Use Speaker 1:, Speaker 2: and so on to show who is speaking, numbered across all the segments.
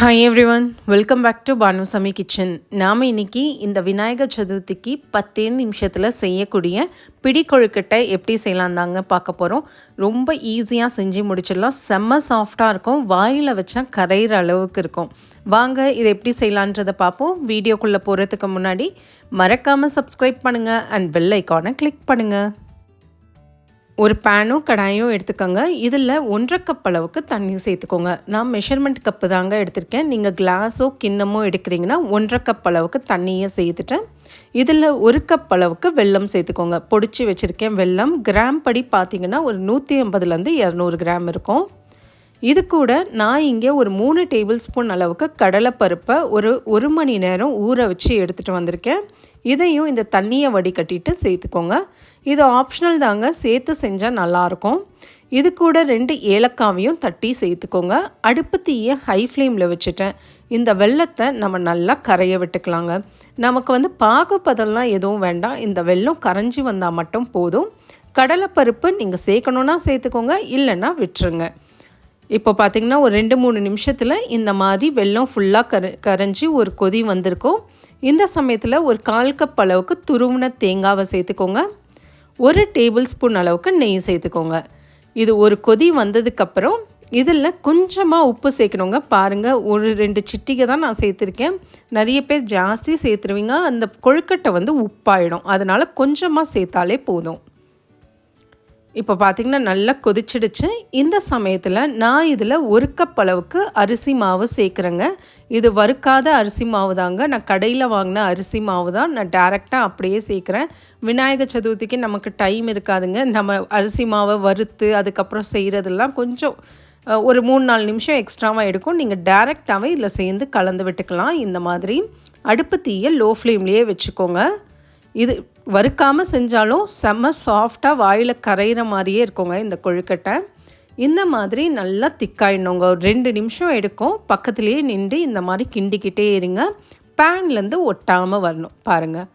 Speaker 1: Hi every one welcome back to Banusami kitchen நாம் இன்னைக்கு இந்த விநாயகர் சதுர்த்திக்கு பத்தே நிமிஷத்தில் செய்யக்கூடிய பிடி கொழுக்கட்டை எப்படி செய்யலாம் தாங்க பார்க்க போகிறோம் ரொம்ப ஈஸியாக செஞ்சு முடிச்சிடலாம். செம்ம சாஃப்டாக இருக்கும். வாயில் வச்சா கரையிற அளவுக்கு இருக்கும். வாங்க இதை எப்படி செய்யலான்றதை பார்ப்போம். வீடியோக்குள்ளே போகிறதுக்கு முன்னாடி மறக்காமல் சப்ஸ்கிரைப் பண்ணுங்கள் அண்ட் பெல் ஐக்கானை கிளிக் பண்ணுங்கள் ஒரு பேனும் கடாயும் எடுத்துக்கோங்க. இதில் ஒன்றரை கப் அளவுக்கு தண்ணி சேர்த்துக்கோங்க. நான் மெஷர்மெண்ட் கப்பு தாங்க எடுத்திருக்கேன். நீங்கள் கிளாஸோ கிண்ணமோ எடுக்கிறீங்கன்னா ஒன்றரை கப் அளவுக்கு தண்ணியை சேர்த்துட்டேன் இதில் ஒரு கப் அளவுக்கு வெல்லம் சேர்த்துக்கோங்க. பொடிச்சு வச்சுருக்கேன் வெல்லம். கிராம் படி பார்த்தீங்கன்னா ஒரு நூற்றி ஐம்பதுலேருந்து இரநூறு கிராம் இருக்கும். இது கூட நான் இங்கே ஒரு மூணு டேபிள் ஸ்பூன் அளவுக்கு கடலைப்பருப்பை ஒரு ஒரு மணி நேரம் ஊற வச்சு எடுத்துகிட்டு வந்திருக்கேன். இதையும் இந்த தண்ணியை வடிகட்டிட்டு சேர்த்துக்கோங்க. இது ஆப்ஷனல் தாங்க சேர்த்து செஞ்சால் நல்லாயிருக்கும். இது கூட ரெண்டு ஏலக்காவையும் தட்டி சேர்த்துக்கோங்க. அடுப்பு தீயை ஹை ஃப்ளேமில் வச்சுட்டேன். இந்த வெள்ளத்தை நம்ம நல்லா கரைய விட்டுக்கலாங்க. நமக்கு வந்து பாகுப்பதெல்லாம் எதுவும் வேண்டாம். இந்த வெள்ளம் கரைஞ்சி வந்தால் மட்டும் போதும். கடலைப்பருப்பு நீங்கள் சேர்க்கணுன்னா சேர்த்துக்கோங்க இல்லைன்னா விட்டுருங்க. இப்போ பார்த்திங்கன்னா ஒரு ரெண்டு மூணு நிமிஷத்தில் இந்த மாதிரி வெள்ளம் ஃபுல்லாக கர கரைஞ்சி ஒரு கொதி வந்திருக்கும். இந்த சமயத்தில் ஒரு கால் கப் அளவுக்கு துருவின தேங்காவை சேர்த்துக்கோங்க. ஒரு டேபிள் ஸ்பூன் அளவுக்கு நெய் சேர்த்துக்கோங்க. இது ஒரு கொதி வந்ததுக்கப்புறம் இதில் கொஞ்சமாக உப்பு சேர்க்கணுங்க. பாருங்கள் ஒரு ரெண்டு சிட்டிகை தான் நான் சேர்த்துருக்கேன். நிறைய பேர் ஜாஸ்தி சேர்த்துருவீங்க. அந்த கொழுக்கட்டை வந்து உப்பாயிடும். அதனால் கொஞ்சமாக சேர்த்தாலே போதும். இப்போ பார்த்திங்கன்னா நல்லா கொதிச்சிடுச்சு. இந்த சமயத்தில் நான் இதில் ஒரு கப் அளவுக்கு அரிசி மாவு சேர்க்குறேங்க. இது வறுக்காத அரிசி மாவு தாங்க. நான் கடையில் வாங்கின அரிசி மாவு தான் நான் டேரெக்டாக அப்படியே சேர்க்குறேன். விநாயகர் சதுர்த்திக்கு நமக்கு டைம் இருக்காதுங்க. நம்ம அரிசி மாவை வறுத்து அதுக்கப்புறம் செய்கிறதெல்லாம் கொஞ்சம் ஒரு மூணு நாலு நிமிஷம் எக்ஸ்ட்ராவாக எடுக்கும். நீங்கள் டேரெக்டாகவே இதில் சேர்ந்து கலந்து விட்டுக்கலாம். இந்த மாதிரி அடுப்பு தீயை லோ ஃப்ளேம்லேயே வச்சுக்கோங்க. இது வறுக்காமல் செஞ்சாலும் செம்ம சாஃப்டாக வாயில் கரையிற மாதிரியே இருக்குங்க இந்த கொழுக்கட்டை. இந்த மாதிரி நல்லா திக்காயிடணுங்க. ஒரு ரெண்டு நிமிஷம் எடுக்கும். பக்கத்துலேயே நின்று இந்த மாதிரி கிண்டிக்கிட்டே இருங்க. பேன்லேருந்து ஒட்டாமல் வரணும். பாருங்கள்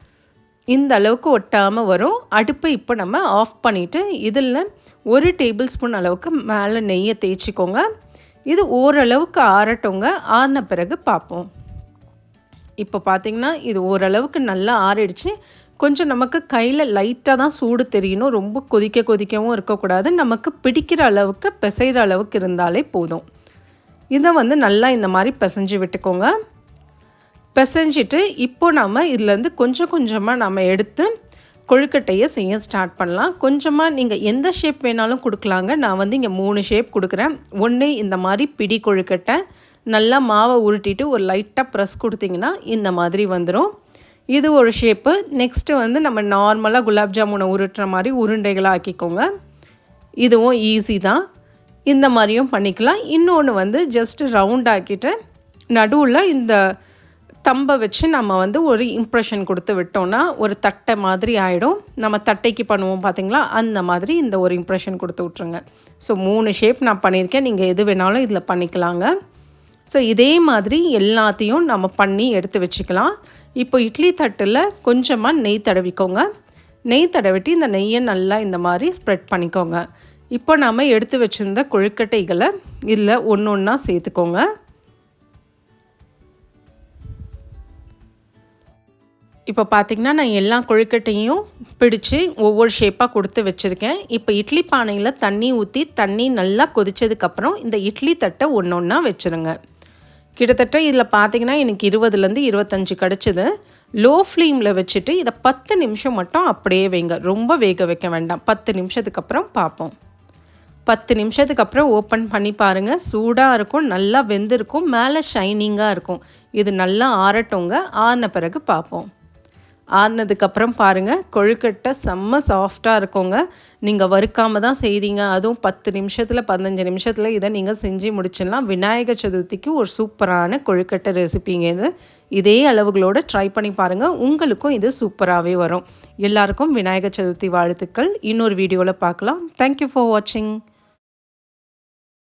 Speaker 1: இந்த அளவுக்கு ஒட்டாமல் வரும். அடுப்பை இப்போ நம்ம ஆஃப் பண்ணிவிட்டு இதில் ஒரு டேபிள் ஸ்பூன் அளவுக்கு மேலே நெய்யை தேய்ச்சிக்கோங்க. இது ஓரளவுக்கு ஆறட்டோங்க. ஆறின பிறகு பார்ப்போம். இப்போ பார்த்திங்கன்னா இது ஓரளவுக்கு நல்லா ஆறிடுச்சு. கொஞ்சம் நமக்கு கையில் லைட்டாக தான் சூடு தெரியணும். ரொம்ப கொதிக்க கொதிக்கவும் இருக்கக்கூடாது. நமக்கு பிடிக்கிற அளவுக்கு பிசைகிற அளவுக்கு இருந்தாலே போதும். இதை வந்து நல்லா இந்த மாதிரி பிசைஞ்சு விட்டுக்கோங்க. பிசைஞ்சிட்டு இப்போ நம்ம இதுலேருந்து கொஞ்சம் கொஞ்சமாக நம்ம எடுத்து கொழுக்கட்டையை செய்ய ஸ்டார்ட் பண்ணலாம். கொஞ்சமாக நீங்கள் எந்த ஷேப் வேணாலும் கொடுக்கலாங்க. நான் வந்து இங்கே மூணு ஷேப் கொடுக்குறேன். ஒன்று இந்த மாதிரி பிடி கொழுக்கட்டை. நல்லா மாவை உருட்டிட்டு ஒரு லைட்டாக ப்ரெஸ் கொடுத்திங்கன்னா இந்த மாதிரி வந்துடும் இது ஒரு ஷேப்பு நெக்ஸ்ட்டு வந்து நம்ம நார்மலாக குலாப் ஜாமுனை உருட்டுற மாதிரி உருண்டைகளாக ஆக்கிக்கோங்க. இதுவும் ஈஸி தான். இந்த மாதிரியும் பண்ணிக்கலாம். இன்னொன்று வந்து ஜஸ்ட்டு ரவுண்ட் ஆக்கிட்டு நடுவில் இந்த தம்பை வச்சு நம்ம வந்து ஒரு இம்ப்ரெஷன் கொடுத்து விட்டோம்னா ஒரு தட்டை மாதிரி ஆகிடும் நம்ம தட்டைக்கு பண்ணுவோம் பார்த்திங்களா அந்த மாதிரி இந்த ஒரு இம்ப்ரெஷன் கொடுத்து விட்ருங்க ஸோ மூணு ஷேப் நான் பண்ணியிருக்கேன். நீங்கள் எது வேணாலும் இதில் பண்ணிக்கலாங்க. ஸோ இதே மாதிரி எல்லாத்தையும் நம்ம பண்ணி எடுத்து வச்சுக்கலாம். இப்போ இட்லி தட்டில் கொஞ்சமாக நெய் தடவிக்கோங்க. நெய் தடவிட்டு இந்த நெய்யை நல்லா இந்த மாதிரி ஸ்ப்ரெட் பண்ணிக்கோங்க. இப்போ நாம் எடுத்து வச்சுருந்த கொழுக்கட்டைகளை இதில் ஒன்று ஒன்றா சேர்த்துக்கோங்க. இப்போ பார்த்திங்கன்னா நான் எல்லா கொழுக்கட்டையும் பிடிச்சி ஒவ்வொரு ஷேப்பாக கொடுத்து வச்சுருக்கேன். இப்போ இட்லி பானையில் தண்ணி ஊற்றி தண்ணி நல்லா கொதித்ததுக்கப்புறம் இந்த இட்லி தட்டை ஒன்று ஒன்றா வச்சுருங்க. கிட்டத்தட்ட இதில் பார்த்தீங்கன்னா எனக்கு இருபதுலேருந்து இருபத்தஞ்சி கிடச்சிது. லோ ஃப்ளேமில் வச்சுட்டு இதை பத்து நிமிஷம் மட்டும் அப்படியே வைங்க. ரொம்ப வேக வைக்க வேண்டாம். பத்து நிமிஷத்துக்கு அப்புறம் பார்ப்போம் பத்து நிமிஷத்துக்கு அப்புறம் ஓப்பன் பண்ணி பாருங்கள் சூடாக இருக்கும் நல்லா வெந்திருக்கும் மேலே ஷைனிங்காக இருக்கும். இது நல்லா ஆறட்டோங்க. ஆறின பிறகு பார்ப்போம் ஆறினதுக்கப்புறம் பாருங்கள் கொழுக்கட்டை செம்ம சாஃப்டாக இருக்குங்க. நீங்கள் வறுக்காமல் தான் செய்கிறீங்க அதுவும் பத்து நிமிஷத்தில் பதினஞ்சு நிமிஷத்தில் இதை நீங்கள் செஞ்சு முடிச்சிடலாம். விநாயகர் சதுர்த்திக்கு ஒரு சூப்பரான கொழுக்கட்டை ரெசிபிங்க இது. இதே அளவுகளோடு ட்ரை பண்ணி பாருங்கள் உங்களுக்கும் இது சூப்பராகவே வரும். எல்லாருக்கும் விநாயகர் சதுர்த்தி வாழ்த்துக்கள். இன்னொரு வீடியோவில் பார்க்கலாம். தேங்க்யூ ஃபார் வாட்சிங்